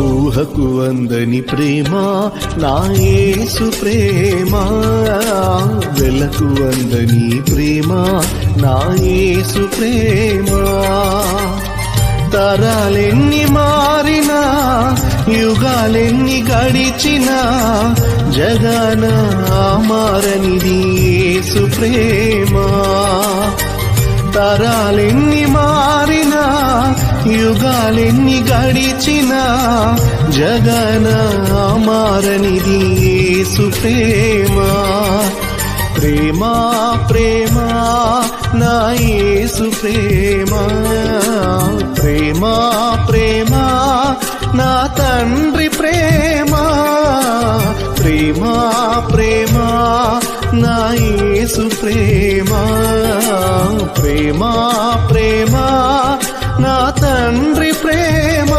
ఊహకు అందని ప్రేమ నాయేసు ప్రేమ. వెలకు అందని ప్రేమ నాయేసు ప్రేమ. తరాలెన్ని మారినా యుగాలెన్ని గడిచినా జగన మారనిది యేసు ప్రేమ. తరాలెన్ని మారినా యుగాలెన్ని గడిచినా జగన మారనిది యేసు ప్రేమ. ప్రేమ ప్రేమ నా యేసు ప్రేమ. ప్రేమ ప్రేమ నా తండ్రి ప్రేమ. ప్రేమ ప్రేమ నా యేసు ప్రేమ. ప్రేమ ప్రేమ నా తండ్రి ప్రేమ.